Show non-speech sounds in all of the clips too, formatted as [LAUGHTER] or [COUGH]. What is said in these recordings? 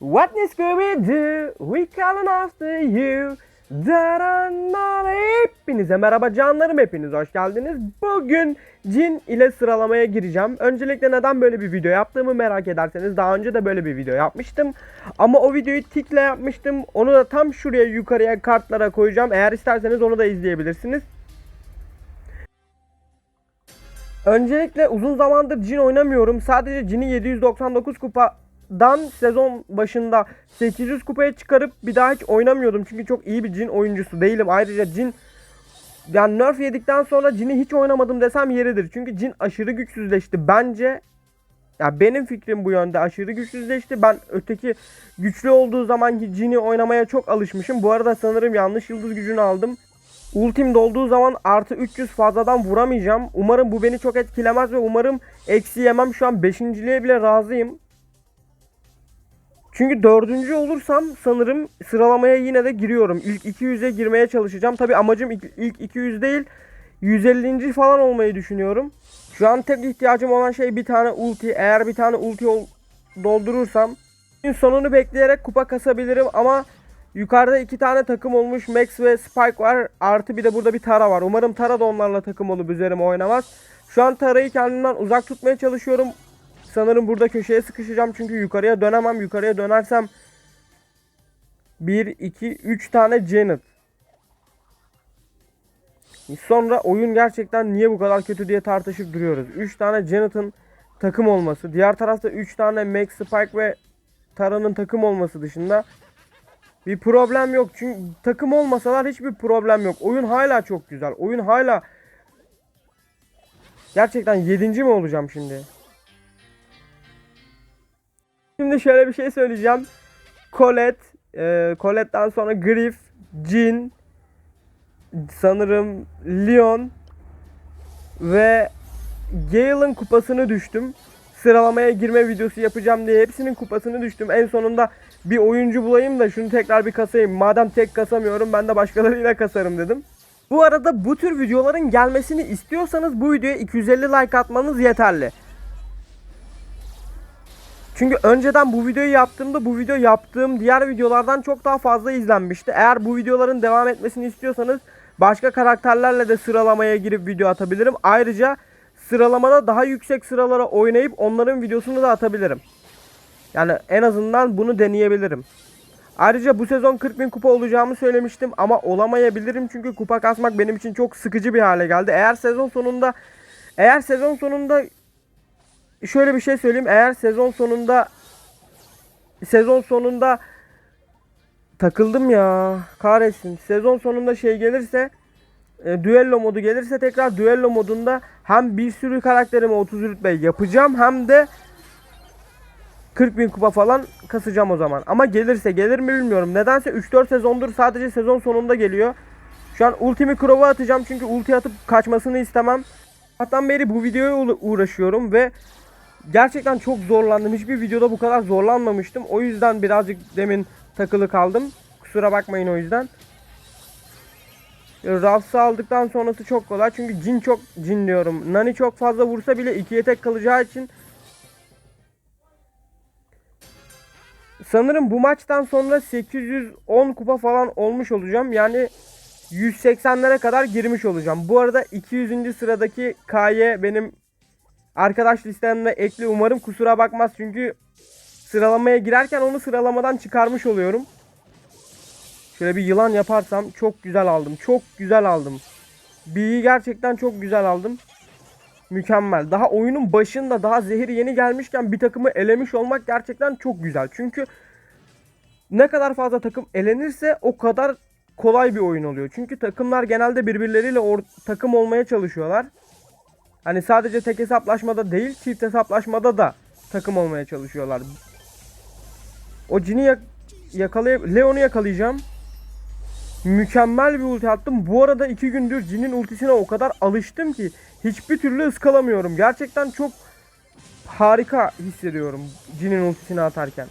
What is Scooby Doo? We calling after you. Daranana. Hepinize merhaba canlarım hepiniz hoş geldiniz. Bugün cin ile sıralamaya gireceğim. Öncelikle neden böyle bir video yaptığımı merak ederseniz daha önce de böyle bir video yapmıştım. Ama o videoyu tikle yapmıştım. Onu da tam şuraya yukarıya kartlara koyacağım. Eğer isterseniz onu da izleyebilirsiniz. Öncelikle uzun zamandır cin oynamıyorum. Sadece cini 799 kupadan sezon başında 800 kupaya çıkarıp bir daha hiç oynamıyordum. Çünkü çok iyi bir cin oyuncusu değilim. Ayrıca cin yani nerf yedikten sonra cini hiç oynamadım desem yeridir. Çünkü cin aşırı güçsüzleşti. Bence ya benim fikrim bu yönde aşırı güçsüzleşti. Ben öteki güçlü olduğu zamanki cini oynamaya çok alışmışım. Bu arada sanırım yanlış yıldız gücünü aldım. Ultim dolduğu zaman artı 300 fazladan vuramayacağım. Umarım bu beni çok etkilemez ve umarım eksi yemem. Şu an 5.liğe bile razıyım. Çünkü dördüncü olursam sanırım sıralamaya yine de giriyorum. İlk 200'e girmeye çalışacağım. Tabi amacım ilk, ilk 200 değil 150. falan olmayı düşünüyorum. Şu an tek ihtiyacım olan şey bir tane ulti. Eğer bir tane ulti ol- doldurursam gün sonunu bekleyerek kupa kasabilirim ama yukarıda iki tane takım olmuş Max ve Spike var. Artı bir de burada bir Tara var. Umarım Tara da onlarla takım olup üzerime oynamaz. Şu an Tara'yı kendimden uzak tutmaya çalışıyorum. Sanırım burada köşeye sıkışacağım çünkü yukarıya dönemem. Yukarıya dönersem 1, 2, 3 tane Janet. Sonra oyun gerçekten niye bu kadar kötü diye tartışıp duruyoruz. 3 tane Janet'ın takım olması. Diğer tarafta 3 tane Max, Spike ve Tara'nın takım olması dışında bir problem yok. Çünkü takım olmasalar hiçbir problem yok. Oyun hala çok güzel. Oyun hala Gerçekten 7. mi olacağım şimdi? Şimdi şöyle bir şey söyleyeceğim. Colette, e, Colette'den sonra Griff, Jean, sanırım Leon ve Gale'ın kupasını düştüm. Sıralamaya girme videosu yapacağım diye hepsinin kupasını düştüm. En sonunda bir oyuncu bulayım da şunu tekrar bir kasayım. Madem tek kasamıyorum ben de başkalarıyla kasarım dedim. Bu arada bu tür videoların gelmesini istiyorsanız bu videoya 250 like atmanız yeterli. Çünkü önceden bu videoyu yaptığımda bu video yaptığım diğer videolardan çok daha fazla izlenmişti. Eğer bu videoların devam etmesini istiyorsanız başka karakterlerle de sıralamaya girip video atabilirim. Ayrıca sıralamada daha yüksek sıralara oynayıp onların videosunu da atabilirim. Yani en azından bunu deneyebilirim. Ayrıca bu sezon 40 bin kupa olacağımı söylemiştim ama olamayabilirim çünkü kupa kasmak benim için çok sıkıcı bir hale geldi. Eğer sezon sonunda eğer sezon sonunda şöyle bir şey söyleyeyim. Eğer sezon sonunda sezon sonunda takıldım ya. Kahretsin. Sezon sonunda şey gelirse e, düello modu gelirse tekrar düello modunda hem bir sürü karakterime 30 rütbe yapacağım hem de 40 bin kupa falan kasacağım o zaman. Ama gelirse gelir mi bilmiyorum. Nedense 3-4 sezondur sadece sezon sonunda geliyor. Şu an ultimi Crow'a atacağım çünkü ulti atıp kaçmasını istemem. Hatta beri bu videoya uğra- uğraşıyorum ve gerçekten çok zorlandım. Hiçbir videoda bu kadar zorlanmamıştım. O yüzden birazcık demin takılı kaldım. Kusura bakmayın o yüzden. Rafs'ı aldıktan sonrası çok kolay. Çünkü Jin çok Jin diyorum. Nani çok fazla vursa bile ikiye tek kalacağı için Sanırım bu maçtan sonra 810 kupa falan olmuş olacağım. Yani 180'lere kadar girmiş olacağım. Bu arada 200. sıradaki K'ye benim arkadaş listemde ekli umarım kusura bakmaz çünkü sıralamaya girerken onu sıralamadan çıkarmış oluyorum. Şöyle bir yılan yaparsam çok güzel aldım. Çok güzel aldım. B'yi gerçekten çok güzel aldım. Mükemmel. Daha oyunun başında daha zehir yeni gelmişken bir takımı elemiş olmak gerçekten çok güzel. Çünkü ne kadar fazla takım elenirse o kadar kolay bir oyun oluyor. Çünkü takımlar genelde birbirleriyle takım olmaya çalışıyorlar. Hani sadece tek hesaplaşmada değil çift hesaplaşmada da takım olmaya çalışıyorlar. O Jin'i yak- yakalay Leon'u yakalayacağım. Mükemmel bir ulti attım. Bu arada iki gündür Jin'in ultisine o kadar alıştım ki hiçbir türlü ıskalamıyorum. Gerçekten çok harika hissediyorum Jin'in ultisini atarken.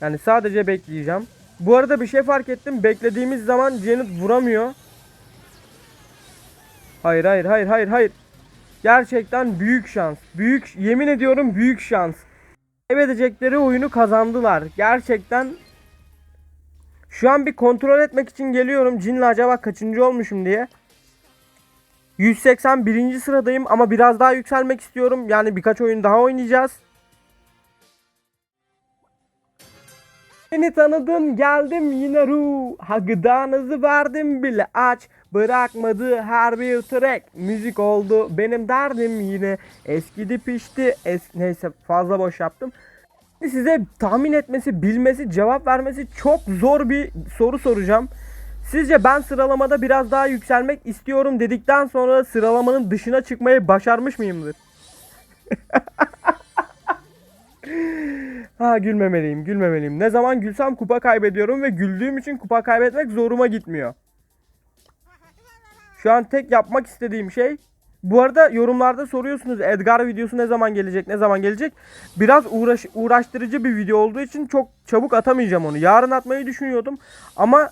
Yani sadece bekleyeceğim. Bu arada bir şey fark ettim. Beklediğimiz zaman Janet vuramıyor. Hayır hayır hayır hayır hayır. Gerçekten büyük şans. Büyük yemin ediyorum büyük şans. kaybedecekleri oyunu kazandılar. Gerçekten şu an bir kontrol etmek için geliyorum. Cinle acaba kaçıncı olmuşum diye. 181. sıradayım ama biraz daha yükselmek istiyorum. Yani birkaç oyun daha oynayacağız. Beni tanıdın geldim yine ru Hagıdanızı verdim bile. Aç Bırakmadı her bir track. Müzik oldu benim derdim yine. Eskidi pişti es Neyse fazla boş yaptım. Size tahmin etmesi, bilmesi, cevap vermesi çok zor bir soru soracağım. Sizce ben sıralamada biraz daha yükselmek istiyorum dedikten sonra sıralamanın dışına çıkmayı başarmış mıyımdır? [LAUGHS] ha gülmemeliyim, gülmemeliyim. Ne zaman gülsem kupa kaybediyorum ve güldüğüm için kupa kaybetmek zoruma gitmiyor. Şu an tek yapmak istediğim şey bu arada yorumlarda soruyorsunuz Edgar videosu ne zaman gelecek, ne zaman gelecek? Biraz uğraş uğraştırıcı bir video olduğu için çok çabuk atamayacağım onu. Yarın atmayı düşünüyordum ama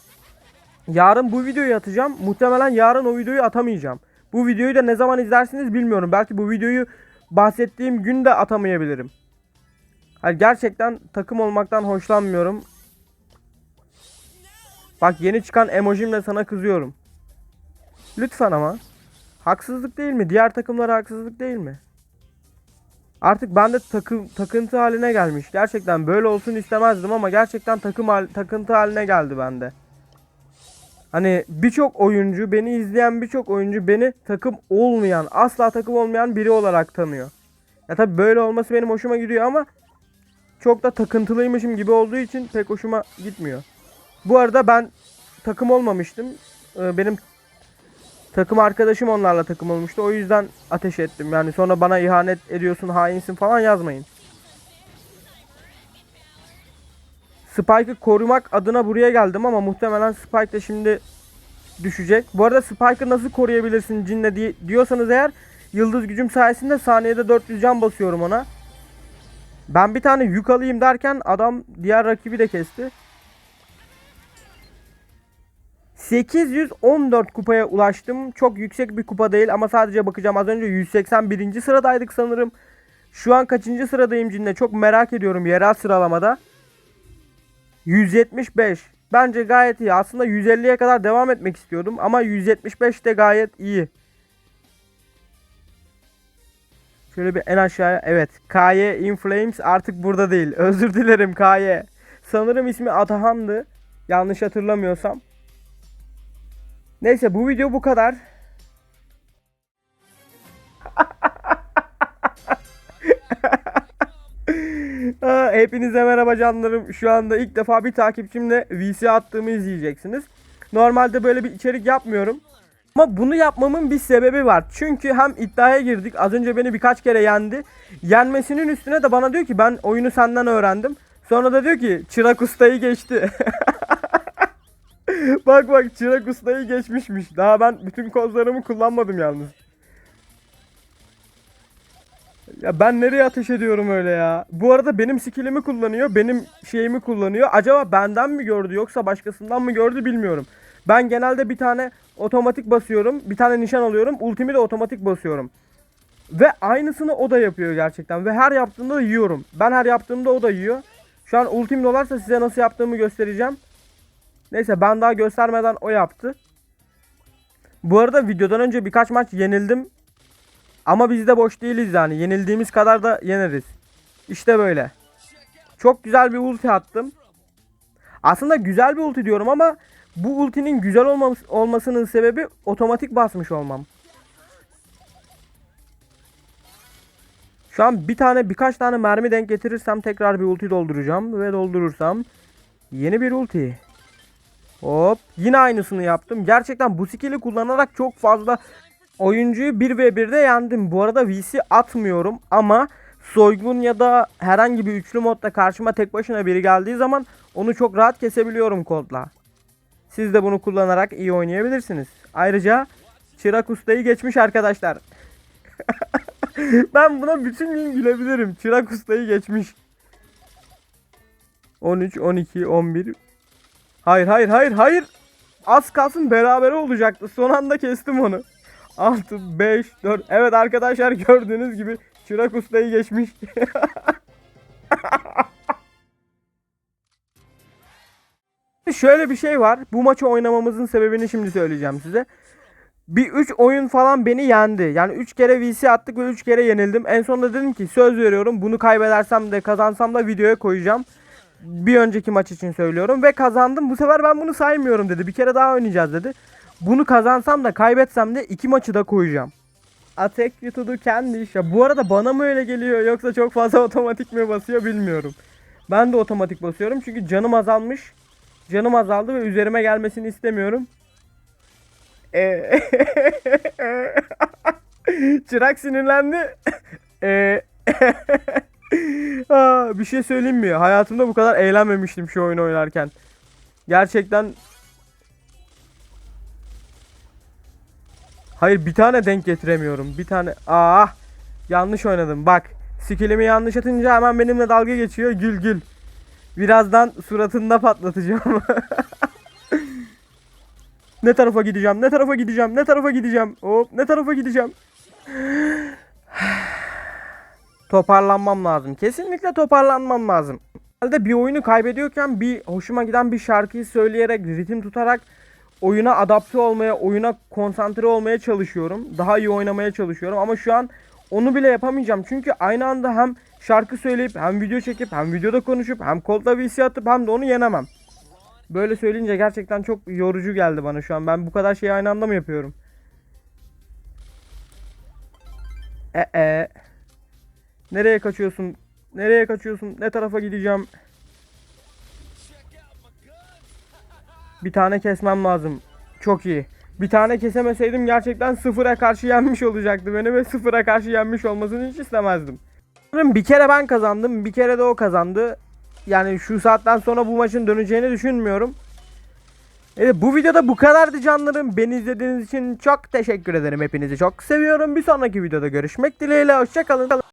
yarın bu videoyu atacağım. Muhtemelen yarın o videoyu atamayacağım. Bu videoyu da ne zaman izlersiniz bilmiyorum. Belki bu videoyu bahsettiğim gün de atamayabilirim. Hani gerçekten takım olmaktan hoşlanmıyorum. Bak yeni çıkan emojimle sana kızıyorum. Lütfen ama. Haksızlık değil mi? Diğer takımlara haksızlık değil mi? Artık bende takım takıntı haline gelmiş. Gerçekten böyle olsun istemezdim ama gerçekten takım hal, takıntı haline geldi bende. Hani birçok oyuncu, beni izleyen birçok oyuncu beni takım olmayan, asla takım olmayan biri olarak tanıyor. Ya tabi böyle olması benim hoşuma gidiyor ama çok da takıntılıymışım gibi olduğu için pek hoşuma gitmiyor. Bu arada ben takım olmamıştım. Ee, Benim takım arkadaşım onlarla takım olmuştu. O yüzden ateş ettim. Yani sonra bana ihanet ediyorsun, hainsin falan yazmayın. Spike'ı korumak adına buraya geldim ama muhtemelen Spike de şimdi düşecek. Bu arada Spike'ı nasıl koruyabilirsin cinle diyorsanız eğer yıldız gücüm sayesinde saniyede 400 can basıyorum ona. Ben bir tane yük alayım derken adam diğer rakibi de kesti. 814 kupaya ulaştım. Çok yüksek bir kupa değil ama sadece bakacağım. Az önce 181. sıradaydık sanırım. Şu an kaçıncı sıradayım cinle çok merak ediyorum yerel sıralamada. 175. Bence gayet iyi. Aslında 150'ye kadar devam etmek istiyordum ama 175 de gayet iyi. Şöyle bir en aşağıya. Evet. KY Inflames artık burada değil. [LAUGHS] Özür dilerim KY. Sanırım ismi Atahan'dı. Yanlış hatırlamıyorsam. Neyse bu video bu kadar. [LAUGHS] Hepinize merhaba canlarım. Şu anda ilk defa bir takipçimle VC attığımı izleyeceksiniz. Normalde böyle bir içerik yapmıyorum. Ama bunu yapmamın bir sebebi var. Çünkü hem iddiaya girdik. Az önce beni birkaç kere yendi. Yenmesinin üstüne de bana diyor ki ben oyunu senden öğrendim. Sonra da diyor ki çırak ustayı geçti. [LAUGHS] bak bak çırak ustayı geçmişmiş. Daha ben bütün kozlarımı kullanmadım yalnız. Ya ben nereye ateş ediyorum öyle ya? Bu arada benim skillimi kullanıyor, benim şeyimi kullanıyor. Acaba benden mi gördü yoksa başkasından mı gördü bilmiyorum. Ben genelde bir tane otomatik basıyorum, bir tane nişan alıyorum, ultimi de otomatik basıyorum. Ve aynısını o da yapıyor gerçekten ve her yaptığımda da yiyorum. Ben her yaptığımda o da yiyor. Şu an ultim dolarsa size nasıl yaptığımı göstereceğim. Neyse ben daha göstermeden o yaptı. Bu arada videodan önce birkaç maç yenildim. Ama biz de boş değiliz yani. Yenildiğimiz kadar da yeneriz. İşte böyle. Çok güzel bir ulti attım. Aslında güzel bir ulti diyorum ama bu ultinin güzel olmamız, olmasının sebebi otomatik basmış olmam. Şu an bir tane birkaç tane mermi denk getirirsem tekrar bir ulti dolduracağım ve doldurursam yeni bir ulti. Hop yine aynısını yaptım. Gerçekten bu skill'i kullanarak çok fazla oyuncuyu 1v1'de yendim. Bu arada VC atmıyorum ama soygun ya da herhangi bir üçlü modda karşıma tek başına biri geldiği zaman onu çok rahat kesebiliyorum kodla. Siz de bunu kullanarak iyi oynayabilirsiniz. Ayrıca Çırak Usta'yı geçmiş arkadaşlar. [LAUGHS] ben buna bütün gün gülebilirim. Çırak Usta'yı geçmiş. 13, 12, 11. Hayır, hayır, hayır, hayır. Az kalsın beraber olacaktı. Son anda kestim onu. 6, 5, 4. Evet arkadaşlar [LAUGHS] gördüğünüz gibi Çırak Usta'yı geçmiş. [LAUGHS] Şöyle bir şey var. Bu maçı oynamamızın sebebini şimdi söyleyeceğim size. Bir 3 oyun falan beni yendi. Yani 3 kere VC attık ve 3 kere yenildim. En sonunda dedim ki söz veriyorum bunu kaybedersem de kazansam da videoya koyacağım. Bir önceki maç için söylüyorum ve kazandım. Bu sefer ben bunu saymıyorum dedi. Bir kere daha oynayacağız dedi. Bunu kazansam da kaybetsem de iki maçı da koyacağım. Attack you to kendi iş. Bu arada bana mı öyle geliyor yoksa çok fazla [LAUGHS] otomatik mi basıyor bilmiyorum. Ben de otomatik basıyorum çünkü canım azalmış. Canım azaldı ve üzerime gelmesini istemiyorum. Ee, [LAUGHS] Çırak sinirlendi. Ee, [LAUGHS] Aa, bir şey söyleyeyim mi? Hayatımda bu kadar eğlenmemiştim şu oyunu oynarken. Gerçekten Hayır bir tane denk getiremiyorum. Bir tane. Aa yanlış oynadım. Bak skillimi yanlış atınca hemen benimle dalga geçiyor. Gül gül. Birazdan suratında patlatacağım. [LAUGHS] ne tarafa gideceğim? Ne tarafa gideceğim? Ne tarafa gideceğim? Hop ne tarafa gideceğim? [SIGHS] Toparlanmam lazım. Kesinlikle toparlanmam lazım. Halde bir oyunu kaybediyorken bir hoşuma giden bir şarkıyı söyleyerek, ritim tutarak oyuna adapte olmaya, oyuna konsantre olmaya çalışıyorum. Daha iyi oynamaya çalışıyorum ama şu an onu bile yapamayacağım. Çünkü aynı anda hem şarkı söyleyip hem video çekip hem videoda konuşup hem kolda VC atıp hem de onu yenemem. Böyle söyleyince gerçekten çok yorucu geldi bana şu an. Ben bu kadar şeyi aynı anda mı yapıyorum? E e. Nereye kaçıyorsun? Nereye kaçıyorsun? Ne tarafa gideceğim? Bir tane kesmem lazım. Çok iyi. Bir tane kesemeseydim gerçekten sıfıra karşı yenmiş olacaktı beni ve sıfıra karşı yenmiş olmasını hiç istemezdim. Bir kere ben kazandım, bir kere de o kazandı. Yani şu saatten sonra bu maçın döneceğini düşünmüyorum. Evet bu videoda bu kadardı canlarım. Beni izlediğiniz için çok teşekkür ederim. Hepinizi çok seviyorum. Bir sonraki videoda görüşmek dileğiyle. Hoşçakalın.